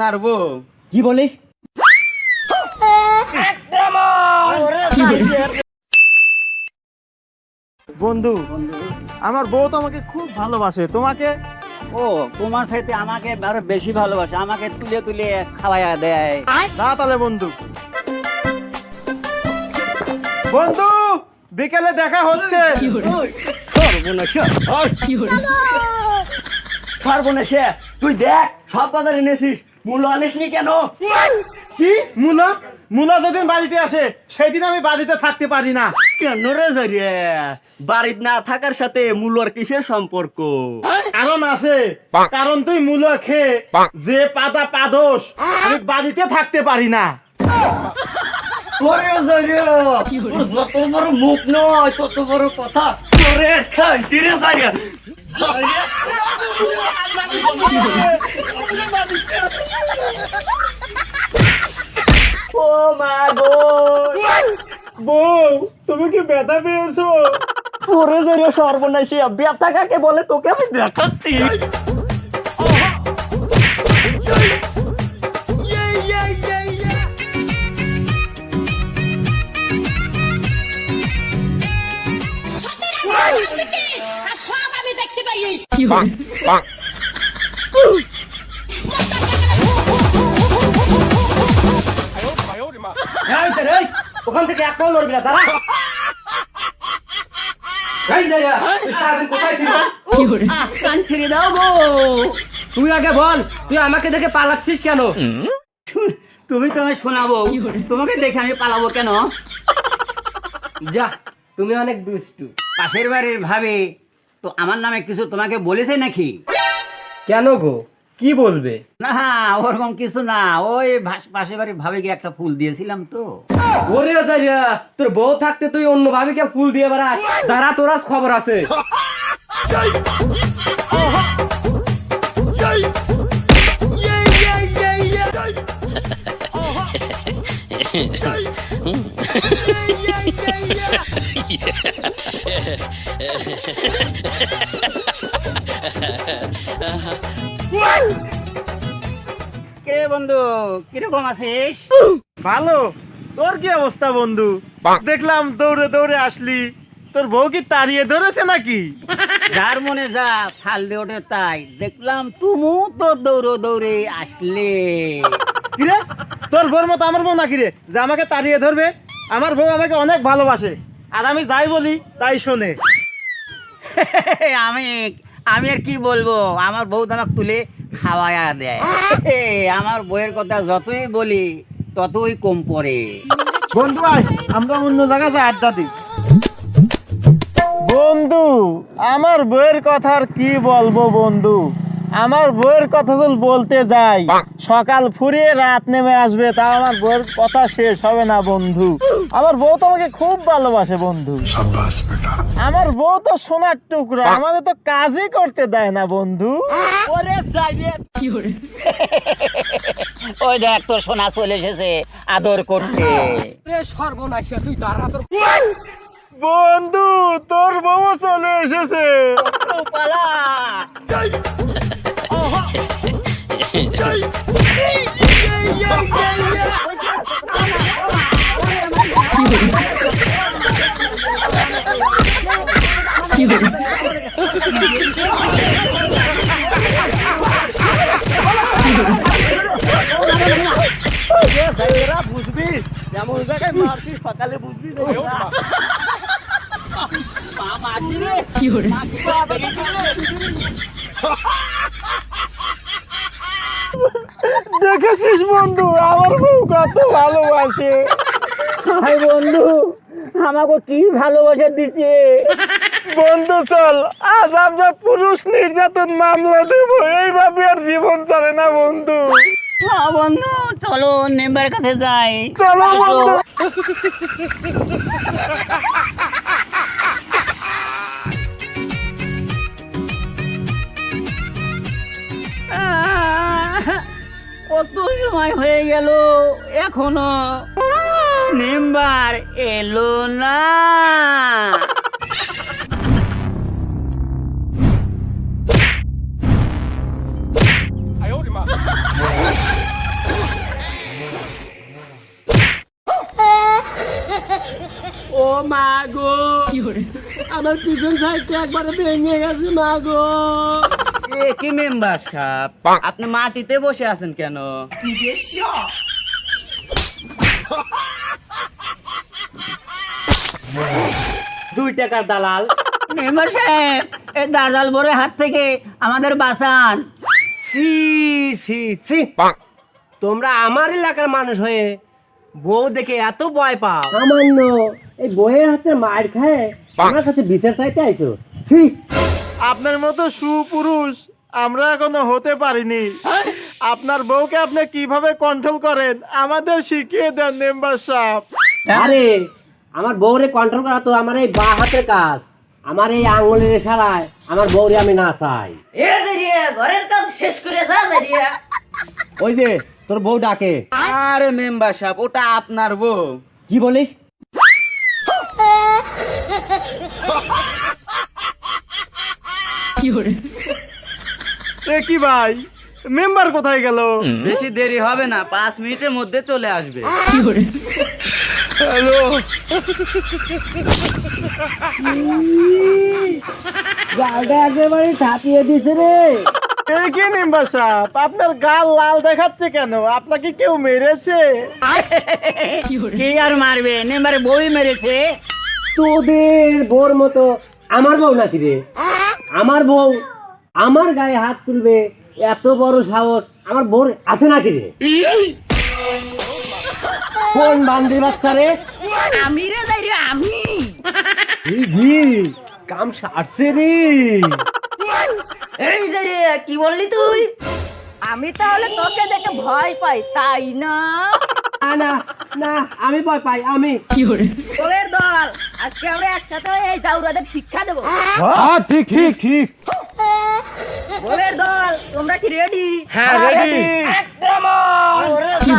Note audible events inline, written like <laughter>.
নাড়বো। কি বলিস? বন্ধু আমার বউ তো আমাকে খুব ভালোবাসে। তোমাকে? ও তোমার সাথে আমাকে আরও বেশি ভালোবাসে। আমাকে তুলে তুলে খাওয়াইয়া দেয়। না তাহলে বন্ধু। বন্ধু বিকেলে দেখা হচ্ছে। সর্বনেশে তুই দেখ সব কথা এনেছিস। মূল্য আনিসনি কেন? কি? মুলা? মুলা যেদিন বাড়িতে আসে সেই দিন আমি বাড়িতে থাকতে পারি না। কেন রে জরিয়া? বাড়িতে না থাকার সাথে কিসের সম্পর্ক? কারণ আছে। কারণ তুই মূলা খেয়ে যে পাতা পাদোস আমি বাড়িতে থাকতে পারি না। ওরে জরিয়া যত বড় মুখ নয় তত বড় কথা তোরে জরিয়া। ও মা গো। বউ তুমি কি ব্যথা পেয়েছ? ওরে জরিয়া সর্বনাশী ব্যথা কাকে বলে? তোকে আমি দেখাচ্ছি। ওখান থেকে এক পাও লড়বি না দাঁড়া তুই আগে বল তুই আমাকে দেখে পালাচ্ছিস কেন তুমি তো আমি শোনাবো তোমাকে দেখে আমি পালাবো কেন যা তুমি অনেক দুষ্টু পাশের বাড়ির ভাবে তো আমার নামে কিছু তোমাকে বলেছে নাকি? কেন গো? কি বলবে? না ওরকম কিছু না। ওই পাশে পাশের বাড়ির ভাবে গিয়ে একটা ফুল দিয়েছিলাম তো। ওরে জারিয়া তোর বউ থাকতে তুই অন্য ভাবিকে ফুল দিয়ে বেড়াস। তোর আজ খবর আছে। <laughs> কে বন্ধু? কীরকম আছিস? ভালো? তোর কি অবস্থা বন্ধু? দেখলাম দৌড়ে দৌড়ে আসলি। তোর বউ কি তাড়িয়ে ধরেছে নাকি? যার মনে যা ফাল দিয়ে ওঠে তাই। দেখলাম তুমু তো দৌড়ো দৌড়ে আসলে। কিরে? তোর বউর মতো আমার বউ নাকি রে? যে আমাকে তাড়িয়ে ধরবে আমার বউ আমাকে অনেক ভালোবাসে। আর আমি যাই বলি তাই শোনে। <laughs> আমি আমি আর কি বলব? আমার বউ আমাকে তুলে খাওয়ায়া দেয়। আমার বইয়ের কথা যতই বলি ততই কম পড়ে। বন্ধু ভাই আমরা অন্য জায়গায় যাই আড্ডা দিই। বন্ধু আমার বইয়ের কথা আর কি বলব বন্ধু? আমার বইয়ের কথা তো বলতে যাই সকাল ফুরিয়ে রাত নেমে আসবে তা আমার বইয়ের কথা শেষ হবে না বন্ধু। আমার বউ তো আমাকে খুব ভালোবাসে বন্ধু। আমার বউ তো সোনার টুকরো আমাকে তো কাজই করতে দেয় না বন্ধু। ওরে ওই দেখ তোর সোনা চলে এসেছে আদর করতে। রে তুই দাঁড়া তোর বন্ধু তোর বউ চলে এসেছে। পালা বুঝবি যেমন জায়গায় মারছিস সকালে বুঝবি দেখেছিস বন্ধু? আমার বউ কত ভালোবাসে। ভাই বন্ধু আমাকে কি ভালোবাসা দিচ্ছে? বন্ধু চল। আজ আমরা পুরুষ নির্যাতন মামলা দেব। এইভাবে আর জীবন চলে না বন্ধু। হ্যাঁ বন্ধু চলো মেম্বার কাছে যাই। চলো বন্ধু। কত সময় হয়ে গেল? এখনও মেম্বার এলো না। ও কি আমার পিছন সাইড একবারে ভেঙে গেছে মাগো কি মেম্বার সাহেব? আপনি মাটিতে বসে আছেন কেন? দুই টাকার দালাল। মেম্বার সাহেব এই দার্জাল বড় হাত থেকে আমাদের বাঁচান। সি সি সি তোমরা আমার এলাকার মানুষ হয়ে বউ দেখে এত ভয় পাও। সামান্য এই বইয়ের হাতে মার খায় আমার কাছে বিচার চাইতে আইছো। ছি। আপনার মতো সুপুরুষ আমরা এখনও হতে পারিনি। আপনার বউকে আপনি কীভাবে কন্ট্রোল করেন? আমাদের শিখিয়ে দেন মেম্বার সাহেব। আরে আমার বউরে কন্ট্রোল করা তো আমার এই বা হাতের কাজ। আমার এই আঙুলের ইশারায় আমার বউরে আমি না চাই। এ ঘরের কাজ শেষ করে যা ওই যে তোর বউ ডাকে। আরে মেম্বার সাহেব ওটা আপনার বউ। কি বলিস? এ কি ভাই? মেম্বার কোথায় গেল? বেশি দেরি হবে না পাঁচ মিনিটের মধ্যে চলে আসবে। গালটা একেবারে ছাপিয়ে দিছে রে। এ কি মেম্বার সাহেব? আপনার গাল লাল দেখাচ্ছে কেন? আপনাকে কেউ মেরেছে? কি আর মারবে? মেম্বারে বই মেরেছে। তোদের বোর মতো আমার বউ নাকি রে? আমার বউ আমার গায়ে হাত তুলবে এত বড় সাহস আমার বোর আছে নাকি রে? কোন বান্দির বাচ্চা রে? আমি রে দাঁড়িয়ে আমি। এই জি কাম সারছে রে। এই দাঁড়িয়ে কি বললি তুই? আমি তাহলে তোকে দেখে ভয় পাই তাই না? না না না আমি ভয় পাই আমি। কি তোদের দল আজকে আমরা একসাথে এই দাউরাদের শিক্ষা দেবো। ঠিক ঠিক ঠিক। বলের দল তোমরা কি রেডি হ্যাঁ রেডি কি